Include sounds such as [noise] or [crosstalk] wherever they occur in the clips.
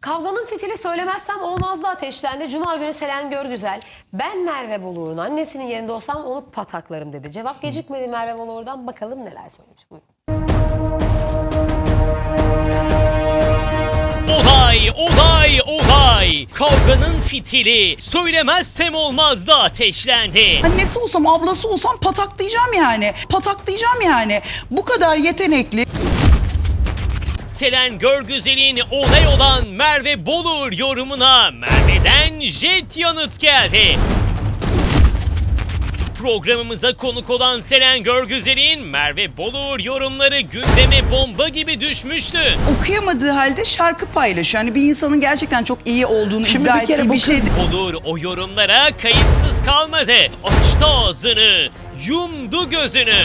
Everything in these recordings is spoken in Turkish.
Kavganın fitili söylemezsem olmazdı ateşlendi. Cuma günü Selen Görgüzel. Ben Merve Bolur'un annesinin yerinde olsam onu pataklarım dedi. Cevap gecikmedi Merve Bolur'dan. Bakalım neler söylemiş. Buyurun. Olay, olay, olay. Kavganın fitili söylemezsem olmazdı ateşlendi. Annesi olsam, ablası olsam pataklayacağım yani. Pataklayacağım yani. Bu kadar yetenekli. Selen Görgüzel'in olay olan Merve Bolur yorumuna Merve'den jet yanıt geldi. Programımıza konuk olan Selen Görgüzel'in Merve Bolur yorumları gündeme bomba gibi düşmüştü. Okuyamadığı halde şarkı paylaşıyor. Yani bir insanın gerçekten çok iyi olduğunu Şimdi iddia bir kere ettiği bu bir şey. kız- Bolur o yorumlara kayıtsız kalmadı. Açtı ağzını, yumdu gözünü.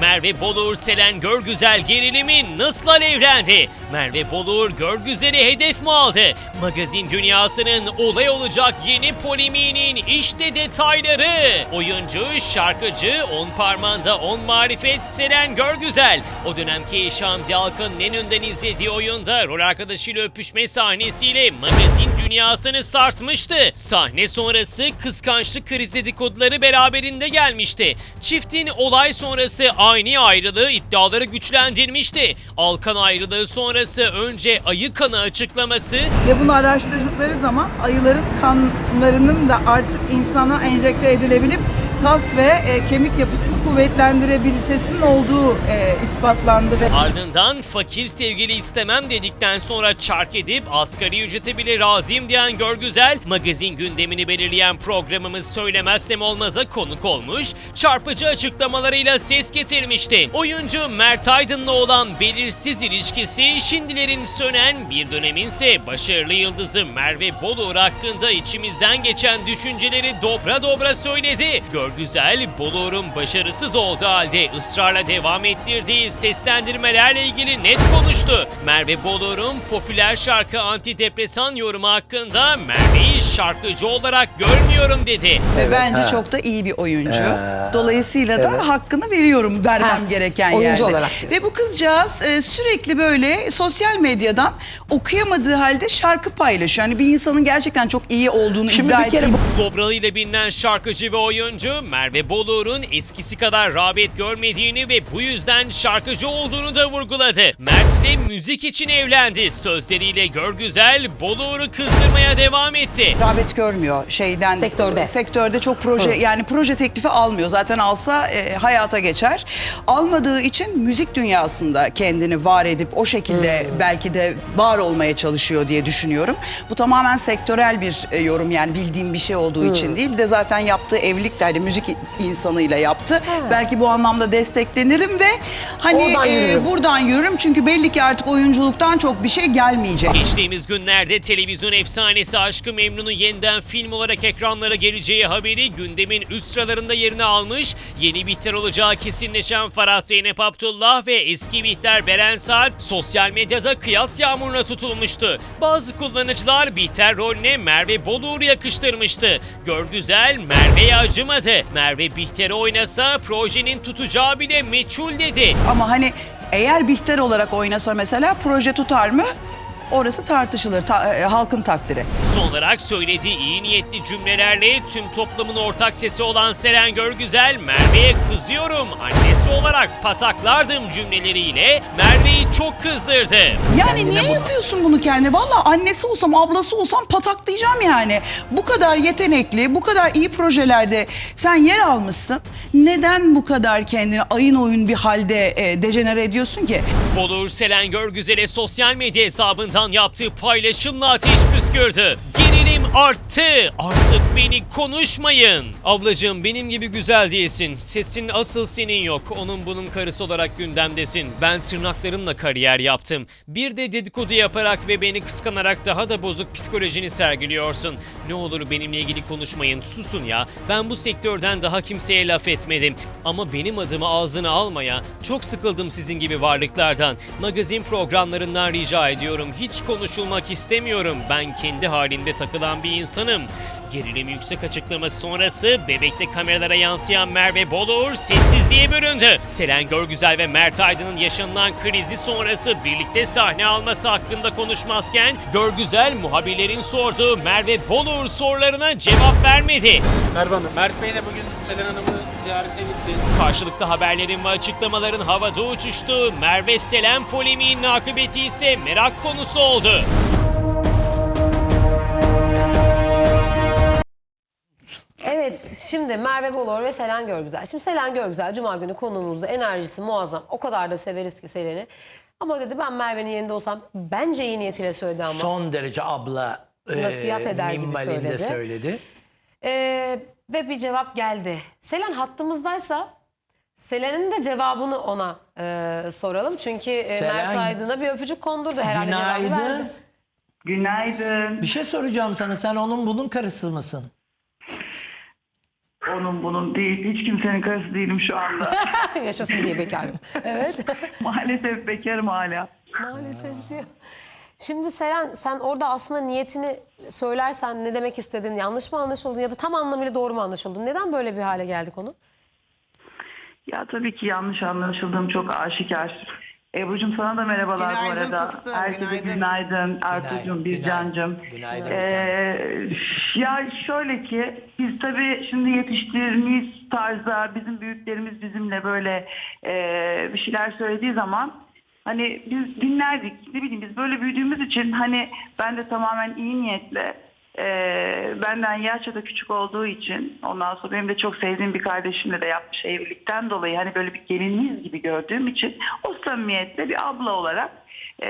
Merve Bolur, Selen Görgüzel gerilimi nasıl alevlendi? Merve Bolur, Görgüzel'i hedef mi aldı? Magazin dünyasının olay olacak yeni polemiğinin işte detayları. Oyuncu, şarkıcı, on parmağında on marifet Selen Görgüzel. O dönemki Şamdi Alkın Nenün'den izlediği oyunda rol arkadaşıyla öpüşme sahnesiyle magazin dünyasını sarsmıştı. Sahne sonrası kıskançlık kriz dedikoduları beraberinde gelmişti. Çiftin olay sonrası aynı ayrılığı iddiaları güçlendirmişti. Alkan ayrılığı sonrası önce ayı kanı açıklaması Ve bunu araştırdıkları zaman ayıların kanlarının da artık insana enjekte edilebilip kas ve e, kemik yapısını kuvvetlendirebilitesinin olduğu e, ispatlandı Ardından fakir sevgili istemem dedikten sonra çark edip asgari ücrete bile razıyım diyen Görgüzel, magazin gündemini belirleyen programımız Söylemezsem Olmaz'a konuk olmuş, çarpıcı açıklamalarıyla ses getirmişti. Oyuncu Mert Aydın'la olan belirsiz ilişkisi, şimdilerin sönen bir döneminse başarılı yıldızı Merve Bolur hakkında içimizden geçen düşünceleri dobra dobra söyledi. Görgüzel, Bolur'un başarısız olduğu halde ısrarla devam ettirdiği seslendirmelerle ilgili net konuştu. Merve Bolur'un popüler şarkı antidepresan yorumu hakkında Merve'yi şarkıcı olarak görmüyorum dedi. Ve bence çok da iyi bir oyuncu. Dolayısıyla da hakkını veriyorum vermem Ha, gereken oyuncu yerde. olarak diyorsun. Ve bu kızcağız e, sürekli böyle sosyal medyadan okuyamadığı halde şarkı paylaşıyor. Yani bir insanın gerçekten çok iyi olduğunu Şimdi iddia bir kere ettiği bu- Dobralı ile bilinen şarkıcı ve oyuncu Merve Bolur'un eskisi kadar rağbet görmediğini ve bu yüzden şarkıcı olduğunu da vurguladı. Mert'le müzik için evlendi. Sözleriyle Görgüzel Bolur'u kızdırmaya devam etti. rağbet görmüyor şeyden. Sektörde. Sektörde çok proje yani proje teklifi almıyor. Zaten alsa e, hayata geçer. Almadığı için müzik dünyasında kendini var edip o şekilde belki de var olmaya çalışıyor diye düşünüyorum. Bu tamamen sektörel bir e, yorum yani bildiğim bir şey olduğu için değil. Bir de zaten yaptığı evlilik de hani müzik insanıyla yaptı. Belki bu anlamda desteklenirim ve hani Oradan e, yürüyorum. buradan yürürüm çünkü belli ki artık oyunculuktan çok bir şey gelmeyecek. Geçtiğimiz günlerde televizyon efsanesi Aşkı Memnun'u yeniden film olarak ekranlara geleceği haberi gündemin üst sıralarında yerini almış. Yeni Bihter olacağı kesinleşen Farah Zeynep Abdullah ve eski Bihter Beren Saat sosyal medyada kıyas yağmuruna tutulmuştu. Bazı kullanıcılar Bihter rolüne Merve Bolur'u yakıştırmıştı. Görgüzel Merve'ye acımadı. Merve Bihter'i oynasa projenin tutacağı bile meçhul dedi. Ama hani eğer Bihter olarak oynasa mesela proje tutar mı? Orası tartışılır. Ta- e, halkın takdiri. Son olarak söylediği iyi niyetli cümlelerle tüm toplumun ortak sesi olan Seren Görgüzel, Merve'ye kızıyorum, annesi olarak pataklardım cümleleriyle Merve'yi çok kızdırdı. Yani niye yapıyorsun bunu kendine? Valla annesi olsam, ablası olsam pataklayacağım yani. Bu kadar yetenekli, bu kadar iyi projelerde sen yer almışsın. Neden bu kadar kendini ayın oyun bir halde e, dejenere ediyorsun ki? Bolur Selen Görgüzel'e sosyal medya hesabından yaptığı paylaşımla ateş püskürdü. Gerilim arttı. Artık beni konuşmayın. Ablacığım benim gibi güzel değilsin. Sesin asıl senin yok. Onun bunun karısı olarak gündemdesin. Ben tırnaklarımla kariyer yaptım. Bir de dedikodu yaparak ve beni kıskanarak daha da bozuk psikolojini sergiliyorsun. Ne olur benimle ilgili konuşmayın. Susun ya. Ben bu sektörden daha kimseye laf etmedim. Ama benim adımı ağzına almaya çok sıkıldım sizin gibi varlıklardan. Magazin programlarından rica ediyorum. Hiç konuşulmak istemiyorum. Ben kendi takılıyorum takılan bir insanım. Gerilim yüksek açıklaması sonrası bebekte kameralara yansıyan Merve Boluğur sessizliğe büründü. Selen Görgüzel ve Mert Aydın'ın yaşanılan krizi sonrası birlikte sahne alması hakkında konuşmazken Görgüzel muhabirlerin sorduğu Merve Boluğur sorularına cevap vermedi. Merve Hanım, Mert Bey de bugün Selen Hanım'ı ziyarete gitti. Karşılıklı haberlerin ve açıklamaların havada uçuştuğu Merve Selen polemiğinin akıbeti ise merak konusu oldu. Evet şimdi Merve Bolor ve Selen Görgüzel. Şimdi Selen Görgüzel Cuma günü konuğumuzda enerjisi muazzam. O kadar da severiz ki Selen'i. Ama dedi ben Merve'nin yerinde olsam bence iyi niyetiyle söyledi ama. Son derece abla e, Nasihat eder gibi minvalinde söyledi. söyledi. Ee, ve bir cevap geldi. Selen hattımızdaysa Selen'in de cevabını ona e, soralım. Çünkü e, Selen, Mert Aydın'a bir öpücük kondurdu herhalde cevabı Günaydın. verdi. Günaydın. Bir şey soracağım sana. Sen onun bunun karısı mısın? Onun bunun değil. Hiç kimsenin karısı değilim şu anda. [laughs] Yaşasın diye bekarım. Evet. [laughs] Maalesef bekarım hala. Maalesef diyor. Şimdi Selen sen orada aslında niyetini söylersen ne demek istedin? Yanlış mı anlaşıldın ya da tam anlamıyla doğru mu anlaşıldın? Neden böyle bir hale geldi konu? Ya tabii ki yanlış anlaşıldığım çok aşikar. Ebru'cum sana da merhabalar bu Günaydın arada. fıstığım, Herkese günaydın. günaydın. Bircan'cım. günaydın. Ee, ya şöyle ki biz tabii şimdi yetiştirdiğimiz tarzda bizim büyüklerimiz bizimle böyle e, bir şeyler söylediği zaman hani biz dinlerdik. Ne bileyim biz böyle büyüdüğümüz için hani ben de tamamen iyi niyetle e, benden yaşça da küçük olduğu için ondan sonra benim de çok sevdiğim bir kardeşimle de yapmış evlilikten dolayı hani böyle bir gelinliyiz gibi gördüğüm için o samimiyetle bir abla olarak e,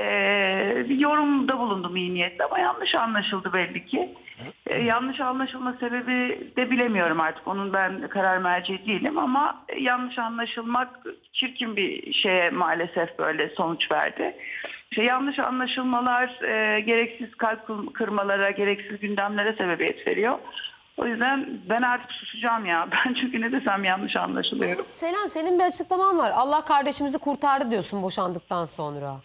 bir yorumda bulundum iyi niyetle ama yanlış anlaşıldı belli ki. E, yanlış anlaşılma sebebi de bilemiyorum artık. Onun ben karar merci değilim ama yanlış anlaşılmak çirkin bir şeye maalesef böyle sonuç verdi. İşte yanlış anlaşılmalar e, gereksiz kalp kır- kırmalara, gereksiz gündemlere sebebiyet veriyor. O yüzden ben artık susacağım ya. [laughs] Ben çünkü ne desem yanlış anlaşılıyorum. Selen senin bir açıklaman var. Allah kardeşimizi kurtardı diyorsun boşandıktan sonra.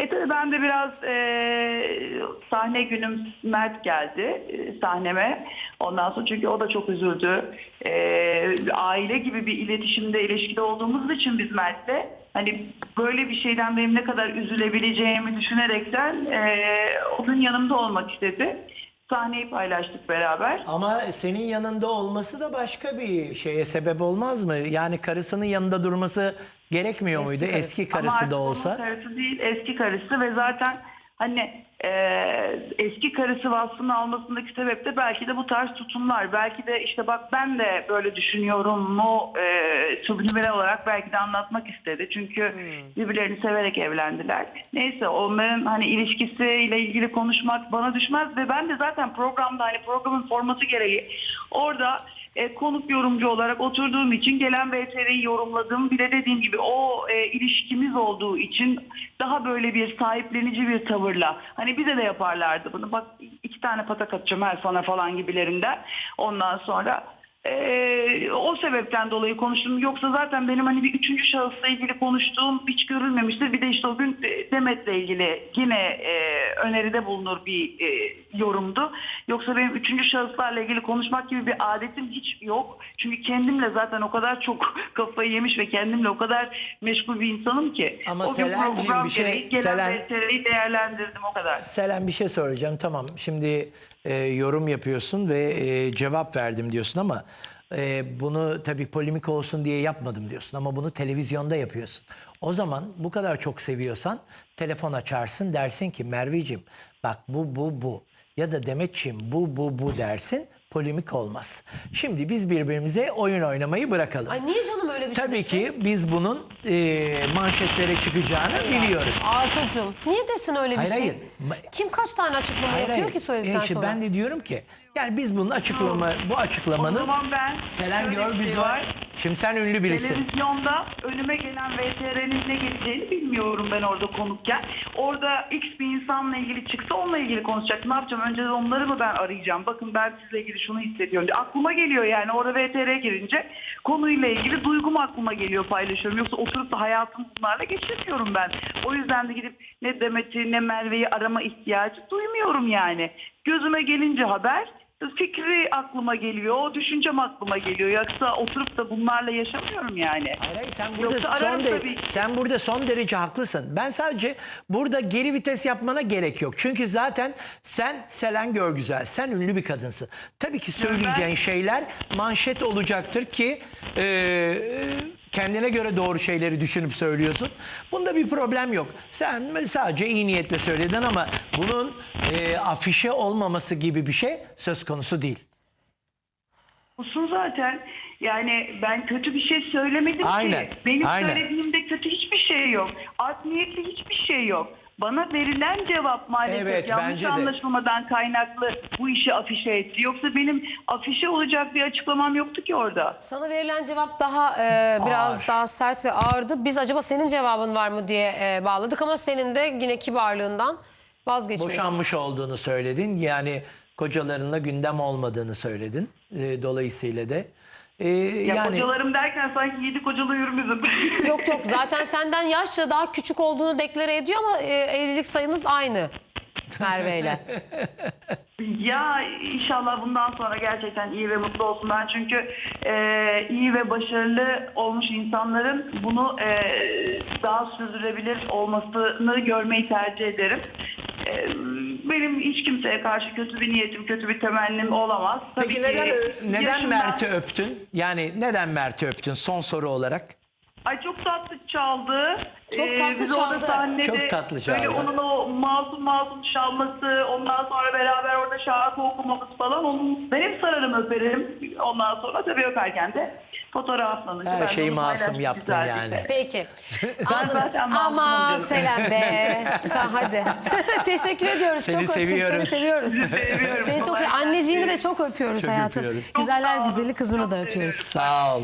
E tabii ben de biraz e, sahne günüm Mert geldi e, sahneme. Ondan sonra çünkü o da çok üzüldü. E, aile gibi bir iletişimde, ilişkide olduğumuz için biz Mert'le hani böyle bir şeyden benim ne kadar üzülebileceğimi düşünerekten e, o gün yanımda olmak istedi. Sahneyi paylaştık beraber. Ama senin yanında olması da başka bir şeye sebep olmaz mı? Yani karısının yanında durması gerekmiyor Eski muydu? karısı. Eski Ama karısı artık da onun olsa. karısı değil eski karısı ve zaten hani e, eski karısı vasfını almasındaki sebep de belki de bu tarz tutumlar. Belki de işte bak ben de böyle düşünüyorum mu e, subliminal olarak belki de anlatmak istedi. Çünkü birbirlerini severek evlendiler. Neyse onların hani ilişkisiyle ilgili konuşmak bana düşmez ve ben de zaten programda hani programın formatı gereği orada e, konuk yorumcu olarak oturduğum için gelen VTR'yi yorumladım. Bir de dediğim gibi o e, ilişkimiz olduğu için daha böyle bir sahiplenici bir tavırla. Hani bize de yaparlardı bunu. Bak iki tane patak atacağım her sana falan gibilerinden. Ondan sonra e, o sebepten dolayı konuştum. Yoksa zaten benim hani bir üçüncü şahısla ilgili konuştuğum hiç görülmemiştir. Bir de işte o gün e, Demet'le ilgili yine e, öneride bulunur bir e, yorumdu. Yoksa benim üçüncü şahıslarla ilgili konuşmak gibi bir adetim hiç yok. Çünkü kendimle zaten o kadar çok [laughs] kafayı yemiş ve kendimle o kadar meşgul bir insanım ki. Ama o gün Selen'cim program bir şey- gereği gelen Selen- değerlendirdim o kadar. Selen bir şey soracağım. Tamam şimdi e, yorum yapıyorsun ve e, cevap verdim diyorsun ama e, bunu tabii polemik olsun diye yapmadım diyorsun ama bunu televizyonda yapıyorsun. O zaman bu kadar çok seviyorsan telefon açarsın dersin ki Merveciğim bak bu bu bu ya da Demetçiğim bu bu bu dersin polemik olmaz. Şimdi biz birbirimize oyun oynamayı bırakalım. Ay niye canım öyle bir şey Tabii desin? ki biz bunun e, manşetlere çıkacağını biliyoruz. Artucuğum niye desin öyle bir Hayır, şey? hayır. Kim kaç tane açıklama Hayır, yapıyor hayır. ki söyledikten E işte sonra? Ben de diyorum ki yani biz bunun açıklama bu O açıklamanın zaman ben Selen şöyle bir şey var. şimdi sen ünlü birisin. Televizyonda önüme gelen VTR'nin ne geleceğini bilmiyorum ben orada konukken. Orada X bir insanla ilgili çıksa onunla ilgili konuşacak. Ne yapacağım? Önce onları mı ben arayacağım? Bakın ben sizle ilgili şunu hissediyorum diye. Aklıma geliyor yani orada VTR girince konuyla ilgili duygum aklıma geliyor paylaşıyorum. Yoksa oturup da hayatımı bunlarla geçirmiyorum ben. O yüzden de gidip ne Demet'i ne Merve'yi arama ihtiyacı duymuyorum yani. Gözüme gelince haber fikri aklıma geliyor, o düşüncem aklıma geliyor. Yoksa oturup da bunlarla yaşamıyorum yani. Hayır, hayır, sen burada Yoksa son ararım de- tabii ki. sen burada son derece haklısın. Ben sadece burada geri vites yapmana gerek yok. Çünkü zaten sen Selen Görgüzel, sen ünlü bir kadınsın. Tabii ki söyleyeceğin şeyler manşet olacaktır ki e, kendine göre doğru şeyleri düşünüp söylüyorsun. Bunda bir problem yok. Sen sadece iyi niyetle söyledin ama bunun e, afişe olmaması gibi bir şey söz konusu değil. Olsun zaten. Yani ben kötü bir şey söylemedim Aynen, ki. Benim aynen. söylediğimde kötü hiçbir şey yok. Art niyetli hiçbir şey yok. Bana verilen cevap maalesef Evet, yanlış bence de. anlaşılmadan kaynaklı bu işi afişe etti. Yoksa benim afişe olacak bir açıklamam yoktu ki orada. Sana verilen cevap daha e, biraz Ağır. daha sert ve ağırdı. Biz acaba senin cevabın var mı diye e, bağladık ama senin de yine kibarlığından vazgeçmiyorsun. Boşanmış olduğunu söyledin. Yani kocalarınla gündem olmadığını söyledin. E, dolayısıyla da e, Ya yani kocalarım derken sanki yedi kocalı yürümüzüm. [laughs] Yok yok zaten senden yaşça daha küçük olduğunu deklare ediyor ama e, evlilik sayınız aynı Merve ile. [laughs] Ya inşallah bundan sonra gerçekten iyi ve mutlu olsun. Ben çünkü e, iyi ve başarılı olmuş insanların bunu e, daha sürdürebilir olmasını görmeyi tercih ederim. E, benim hiç kimseye karşı kötü bir niyetim, kötü bir temennim olamaz. Tabii Peki ki neden neden yaşımdan- Mert'i öptün? Yani neden Mert'i öptün son soru olarak? Ay çok tatlı çaldı. Çok tatlı biz orada çaldı. sahnede Çok tatlı Böyle çaldı. onun o masum masum çalması, ondan sonra beraber orada şarkı okumamız falan. Onun, ben hep sararım öperim. Ondan sonra tabii öperken de fotoğraflanınca. Her ben şeyi masum paylaştım yaptın güzellikle. yani. Peki. Anladım. zaten masumum Ama canım. Selen be. Sen hadi. [laughs] Teşekkür ediyoruz. Seni çok öptük. seviyoruz. Seni seviyoruz. seviyorum. Seni çok Kolay Anneciğini de gelsin. çok öpüyoruz Çok hayatım. öpüyoruz. Güzeller güzeli kızını da öpüyoruz. Sağ ol.